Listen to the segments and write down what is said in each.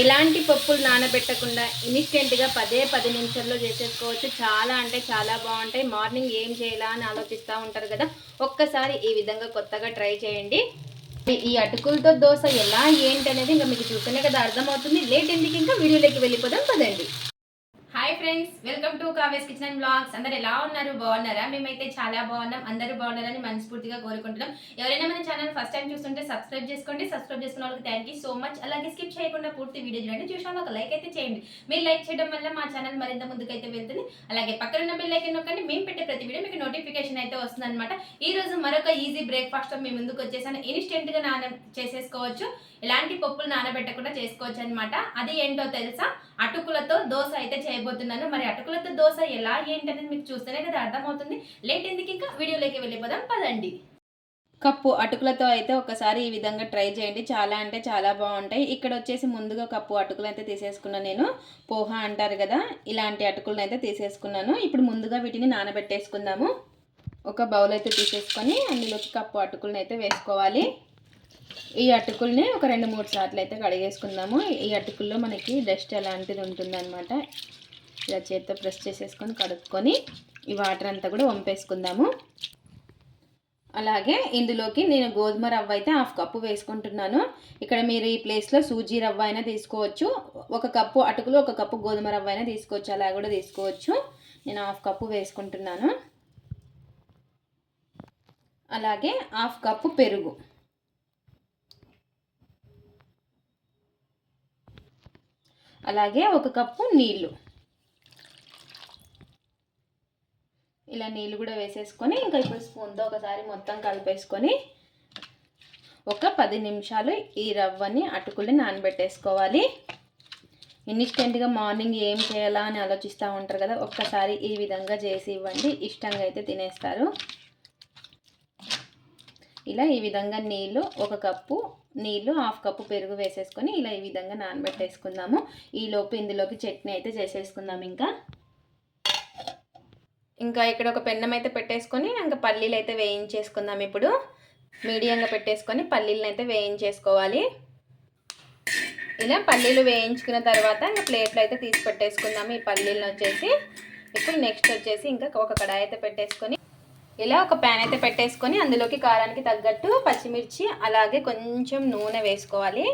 ఎలాంటి పప్పులు నానబెట్టకుండా ఇన్స్టెంట్గా పదే పది నిమిషాల్లో చేసేసుకోవచ్చు. చాలా అంటే చాలా బాగుంటాయి. మార్నింగ్ ఏం చేయాలా అని ఆలోచిస్తూ ఉంటారు కదా? ఒక్కసారి ఈ విధంగా కొత్తగా ట్రై చేయండి. ఈ అటుకులతో దోశ ఎలా ఏంటి అనేది ఇంకా మీకు చూస్తేనే కదా అర్థమవుతుంది. లేట్ ఎందుకు ఇంకా వీడియోలోకి వెళ్ళిపోదాం పదండి. Hi friends welcome to Kave's kitchen and blogs అందరు ఎలా ఉన్నారు? బాగున్నారా? మేమైతే చాలా బాగున్నాం. అందరూ బాగున్నారని మనస్ఫూర్తిగా కోరుకుంటున్నాం. ఎవరైనా మన ఛానల్ ఫస్ట్ టైం చూస్తుంటే సబ్స్క్రైబ్ చేసుకోండి. సబ్స్క్రైబ్ చేసుకున్న వాళ్ళకి థ్యాంక్ యూ సో మచ్ అలాగే స్కిప్ చేయకుండా పూర్తి వీడియో చూడండి. చూసాను ఒక లైక్ అయితే చేయండి. మీరు లైక్ చేయడం వల్ల మా ఛానల్ మరింత ముందుకైతే వెళ్తుంది. అలాగే పక్కన ఉన్న బెల్ లైక్ నొక్కండి. మేము పెట్టే ప్రతి వీడియో మీకు నోటిఫికేషన్ అయితే వస్తుంది అనమాట ఈ రోజు మరొక ఈజీ బ్రేక్ఫాస్ట్ మీ ముందుకు వచ్చేసాను. ఇన్స్టెంట్గా నాన చేసేసుకోవచ్చు. ఎలాంటి పప్పులు నానబెట్టకుండా చేసుకోవచ్చు అనమాట అది ఏంటో తెలుసా? అటుకులతో దోశ అయితే చేయబోతున్నాను మరి అటుకులతో దోశ ఎలా ఏంటనేది మీకు చూస్తేనే కదా అర్థమవుతుంది. లేట్ ఎందుకు ఇంకా? వీడియోలోకి వెళ్ళిపోదాం పదండి. కప్పు అటుకులతో అయితే ఒకసారి ఈ విధంగా ట్రై చేయండి. చాలా అంటే చాలా బాగుంటాయి. ఇక్కడ వచ్చేసి ముందుగా కప్పు అటుకులు అయితే తీసేసుకున్నాను నేను. పోహా అంటారు కదా ఇలాంటి అటుకులను అయితే తీసేసుకున్నాను. ఇప్పుడు ముందుగా వీటిని నానబెట్టేసుకుందాము. ఒక బౌల్ అయితే తీసేసుకొని అందులోకి కప్పు అటుకులను అయితే వేసుకోవాలి. ఈ అటుకుల్ని ఒక రెండు మూడు సార్లు అయితే కడిగేసుకుందాము. ఈ అటుకుల్లో మనకి డస్ట్ అలాంటిది ఉంటుందన్నమాట. ఇలా చేత్తో ప్రెస్ చేసేసుకొని కడుక్కొని ఈ వాటర్ అంతా కూడా వంపేసుకుందాము. అలాగే ఇందులోకి నేను గోధుమ రవ్వ అయితే హాఫ్ కప్పు వేసుకుంటున్నాను. ఇక్కడ మీరు ఈ ప్లేస్లో సూజీ రవ్వ అయినా తీసుకోవచ్చు. ఒక కప్పు అటుకులు ఒక కప్పు గోధుమ రవ్వ అయినా తీసుకోవచ్చు. అలా కూడా తీసుకోవచ్చు. నేను హాఫ్ కప్పు వేసుకుంటున్నాను. అలాగే హాఫ్ కప్పు పెరుగు. అలాగే ఒక కప్పు నీళ్ళు. ఇలా నీళ్ళు కూడా వేసేసుకొని ఇంకా ఇప్పుడు స్పూన్తో ఒకసారి మొత్తం కలిపేసుకొని ఒక పది నిమిషాలు ఈ రవ్వని అటుకుల్ని నానబెట్టేసుకోవాలి. ఇన్స్టెంట్గా మార్నింగ్ ఏం చేయాలా అని ఆలోచిస్తూ ఉంటారు కదా ఒక్కసారి ఈ విధంగా చేసి ఇవ్వండి. ఇష్టంగా అయితే తినేస్తారు. ఇలా ఈ విధంగా నీళ్ళు ఒక కప్పు నీళ్ళు హాఫ్ కప్పు పెరుగు వేసేసుకొని ఇలా ఈ విధంగా నానబెట్టేసుకుందాము. ఈలోపు ఇందులోకి చట్నీ అయితే చేసేసుకుందాం ఇంకా. ఇంకా ఇక్కడ ఒక పెన్నం అయితే పెట్టేసుకొని ఇంకా పల్లీలు అయితే వేయించేసుకుందాం ఇప్పుడు. మీడియంగా పెట్టేసుకొని పల్లీలను అయితే వేయించేసుకోవాలి. ఇలా పల్లీలు వేయించుకున్న తర్వాత ఇంకా ప్లేట్లు అయితే తీసి పెట్టేసుకుందాము. ఈ పల్లీలను వచ్చేసి ఇప్పుడు నెక్స్ట్ వచ్చేసి ఇంకా ఒక కడాయి అయితే పెట్టేసుకొని ఇలా ఒక ప్యాన్ అయితే పెట్టేసుకొని అందులోకి కారానికి తగ్గట్టు పచ్చిమిర్చి అలాగే కొంచెం నూనె వేసుకోవాలి.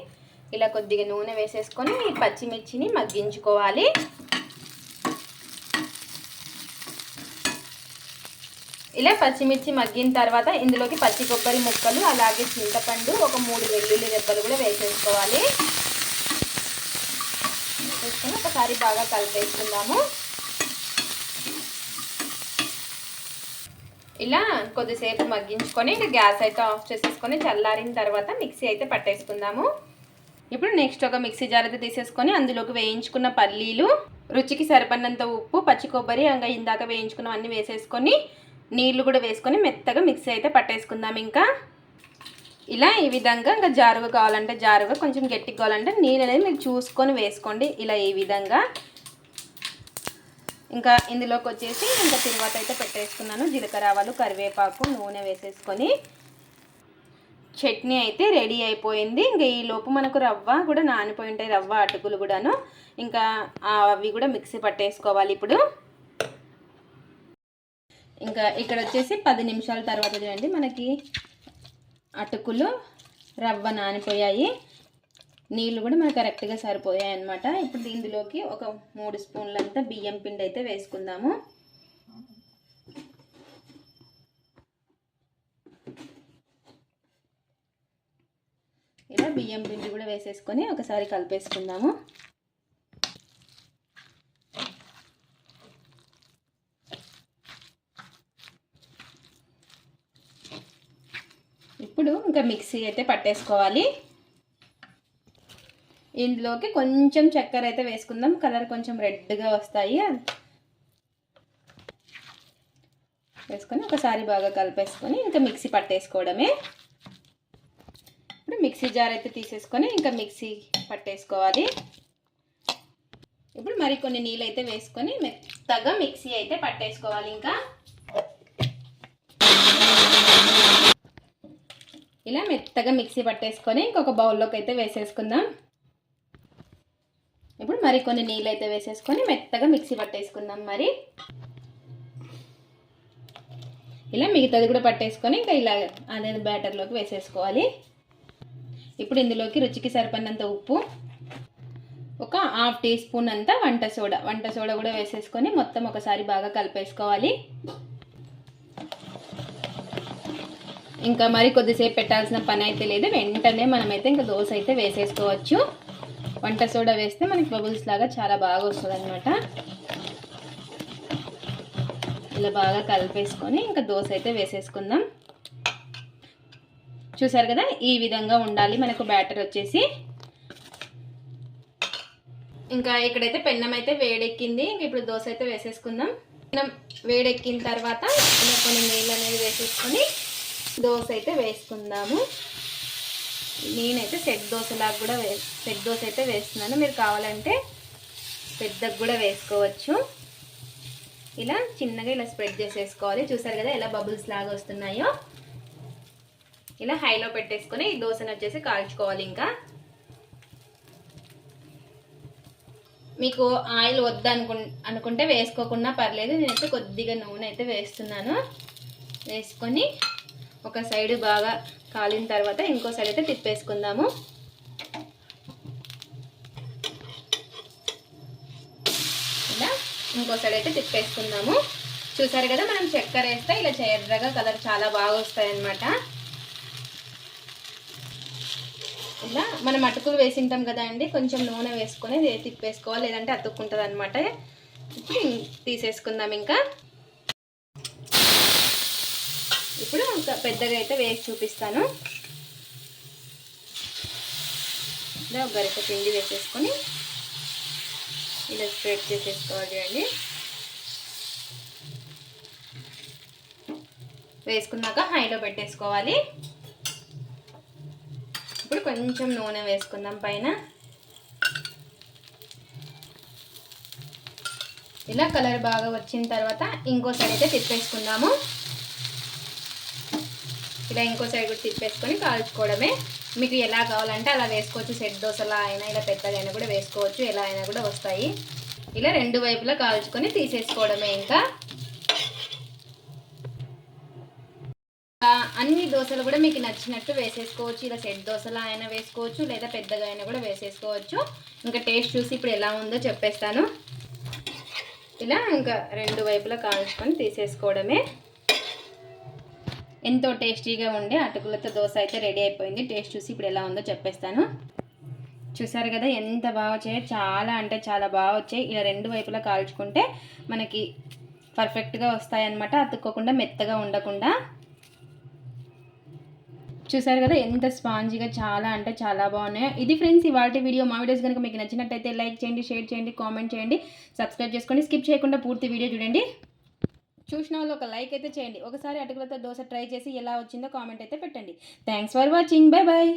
ఇలా కొద్దిగా నూనె వేసేసుకొని ఈ పచ్చిమిర్చిని మగ్గించుకోవాలి. ఇలా పచ్చిమిర్చి మగ్గిన తర్వాత ఇందులోకి పచ్చి కొబ్బరి ముక్కలు అలాగే చింతపండు ఒక మూడు వెల్లుల్లి దెబ్బలు కూడా వేసేసుకోవాలి. వేసుకొని ఒకసారి బాగా కలిపేసుకుందాము. ఇలా కొద్దిసేపు మగ్గించుకొని ఇంకా గ్యాస్ అయితే ఆఫ్ చేసేసుకొని చల్లారిన తర్వాత మిక్సీ అయితే పట్టేసుకుందాము. ఇప్పుడు నెక్స్ట్ ఒక మిక్సీ జార్ అయితే తీసేసుకొని అందులోకి వేయించుకున్న పల్లీలు రుచికి సరిపడినంత ఉప్పు పచ్చి కొబ్బరి ఇంకా ఇందాక వేయించుకున్న అన్నీ వేసేసుకొని నీళ్ళు కూడా వేసుకొని మెత్తగా మిక్సీ అయితే పట్టేసుకుందాం ఇంకా. ఇలా ఈ విధంగా ఇంకా జారుగా కావాలంటే జారుగా కొంచెం గట్టిగా కావాలంటే నీళ్ళు అనేది మీరు చూసుకొని వేసుకోండి ఇలా ఈ విధంగా. ఇంకా ఇందులోకి వచ్చేసి ఇంకా తిరువాత అయితే పెట్టేసుకున్నాను. జీలకర్ర ఆవాలు కరివేపాకు నూనె వేసేసుకొని. చట్నీ అయితే రెడీ అయిపోయింది. ఇంకా ఈ లోపు మనకు రవ్వ కూడా నానిపోయి ఉంటాయి రవ్వ అటుకులు కూడాను. ఇంకా అవి కూడా మిక్సీ పట్టేసుకోవాలి ఇప్పుడు. ఇంకా ఇక్కడ వచ్చేసి పది నిమిషాల తర్వాత చూడండి మనకి అటుకులు రవ్వ నానిపోయాయి. నీళ్ళు కూడా మనకు కరెక్ట్గా సరిపోయాయి అనమాట ఇప్పుడు ఇందులోకి ఒక మూడు స్పూన్లంతా బియ్యం పిండి అయితే వేసుకుందాము. ఇలా బియ్యం పిండి కూడా వేసేసుకొని ఒకసారి కలిపేసుకుందాము ఇప్పుడు ఇంకా మిక్సీ అయితే పట్టేసుకోవాలి. ఇందులోకి కొంచెం చక్కెర అయితే వేసుకుందాం. కలర్ కొంచెం రెడ్గా వస్తాయి. వేసుకొని ఒకసారి బాగా కలిపేసుకొని ఇంకా మిక్సీ పట్టేసుకోవడమే. ఇప్పుడు మిక్సీ జార్ అయితే తీసేసుకొని ఇంకా మిక్సీ పట్టేసుకోవాలి. ఇప్పుడు మరికొన్ని నీళ్ళు అయితే వేసుకొని మెత్తగా మిక్సీ అయితే పట్టేసుకోవాలి ఇంకా. ఇలా మెత్తగా మిక్సీ పట్టేసుకొని ఇంకొక బౌల్లోకి అయితే వేసేసుకుందాం. ఇప్పుడు మరి కొన్ని నీళ్ళు అయితే వేసేసుకొని మెత్తగా మిక్సీ పట్టేసుకుందాం మరి. ఇలా మిగతాది కూడా పట్టేసుకొని ఇంకా ఇలా అదే బ్యాటర్లోకి వేసేసుకోవాలి. ఇప్పుడు ఇందులోకి రుచికి సరిపడినంత ఉప్పు ఒక హాఫ్ టీ స్పూన్ అంతా వంట సోడా వంట సోడా కూడా వేసేసుకొని మొత్తం ఒకసారి బాగా కలిపేసుకోవాలి. ఇంకా మరి కొద్దిసేపు పెట్టాల్సిన పని అయితే లేదు. వెంటనే మనమైతే ఇంకా దోశ అయితే వేసేసుకోవచ్చు. వంట సోడా వేస్తే మనకి బబుల్స్ లాగా చాలా బాగా వస్తుంది అనమాట ఇలా బాగా కలిపేసుకొని ఇంకా దోశ అయితే వేసేసుకుందాం. చూసారు కదా? ఈ విధంగా ఉండాలి. మనకు బ్యాటర్ వచ్చేసి. ఇంకా ఇక్కడైతే పెన్నం అయితే వేడెక్కింది. ఇంక ఇప్పుడు దోశ అయితే వేసేసుకుందాం. పెన్నం వేడెక్కిన తర్వాత కొన్ని నీళ్ళు అనేది వేసేసుకొని దోశ అయితే వేసుకుందాము. నేనైతే సెట్ దోశలాగా కూడా వే సెట్ దోశ అయితే వేస్తున్నాను. మీరు కావాలంటే పెద్దగా కూడా వేసుకోవచ్చు. ఇలా చిన్నగా ఇలా స్ప్రెడ్ చేసేసుకోవాలి. చూసారు కదా ఎలా బబుల్స్ లాగా వస్తున్నాయో? ఇలా హైలో పెట్టేసుకొని ఈ దోశను వచ్చేసి కాల్చుకోవాలి ఇంకా. మీకు ఆయిల్ వద్దు అనుకు అనుకుంటే వేసుకోకుండా పర్లేదు. నేనైతే కొద్దిగా నూనె అయితే వేస్తున్నాను. వేసుకొని ఒక సైడ్ బాగా కాలిన తర్వాత ఇంకో సైడ్ అయితే తిప్పేసుకుందాము. ఇలా ఇంకో సైడ్ అయితే తిప్పేసుకుందాము. చూసారు కదా మనం చక్కెర వేస్తే ఇలా ఎర్రగా కలర్ చాలా బాగా వస్తాయి ఇలా మనం అటుకులు వేసింటాం కదా అండి కొంచెం నూనె వేసుకొని తిప్పేసుకోవాలి లేదంటే అతుక్కుంటుంది అనమాట ఇప్పుడు తీసేసుకుందాం ఇంకా. ఇప్పుడు ఇంకా పెద్దగా అయితే వేసి చూపిస్తాను. ఇలా గరిక పిండి వేసేసుకొని ఇలా స్ప్రెడ్ చేసేసుకోవాలి అండి. వేసుకున్నాక హైలో పెట్టేసుకోవాలి. ఇప్పుడు కొంచెం నూనె వేసుకుందాం పైన. ఇలా కలర్ బాగా వచ్చిన తర్వాత ఇంకో సైడ్ అయితే తిప్పేసుకుందాము. ఇలా ఇంకో సైడ్ కూడా తిప్పేసుకొని కాల్చుకోవడమే. మీకు ఎలా కావాలంటే అలా వేసుకోవచ్చు. సెట్ దోశలా అయినా ఇలా పెద్దగా అయినా కూడా వేసుకోవచ్చు. ఎలా అయినా కూడా వస్తాయి. ఇలా రెండు వైపులా కాల్చుకొని తీసేసుకోవడమే ఇంకా. అన్ని దోశలు కూడా మీకు నచ్చినట్టు వేసేసుకోవచ్చు. ఇలా సెట్ దోశలా అయినా వేసుకోవచ్చు. లేదా పెద్దగా అయినా కూడా వేసేసుకోవచ్చు. ఇంకా టేస్ట్ చూసి ఇప్పుడు ఎలా ఉందో చెప్పేస్తాను. ఇలా ఇంకా రెండు వైపులా కాల్చుకొని తీసేసుకోవడమే. ఎంతో టేస్టీగా ఉండే అటుకులతో దోశ అయితే రెడీ అయిపోయింది. టేస్ట్ చూసి ఇప్పుడు ఎలా ఉందో చెప్పేస్తాను. చూసారు కదా ఎంత బాగా వచ్చాయో? చాలా అంటే చాలా బాగా వచ్చాయి. ఇలా రెండు వైపులా కాల్చుకుంటే మనకి పర్ఫెక్ట్గా వస్తాయన్నమాట. అతుక్కోకుండా మెత్తగా ఉండకుండా. చూసారు కదా ఎంత స్పాంజీగా చాలా అంటే చాలా బాగున్నాయి. ఇది ఫ్రెండ్స్ ఇవాళ వీడియో మా వీడియోస్ కనుక మీకు నచ్చినట్టయితే లైక్ చేయండి షేర్ చేయండి కామెంట్ చేయండి సబ్స్క్రైబ్ చేసుకోండి. స్కిప్ చేయకుండా పూర్తి వీడియో చూడండి. చూసిన వాళ్ళు ఒక లైక్ అయితే చేయండి. ఒకసారి అటుకులతో దోశ ట్రై చేసి ఎలా వచ్చిందో కామెంట్ అయితే పెట్టండి. Thanks for watching bye bye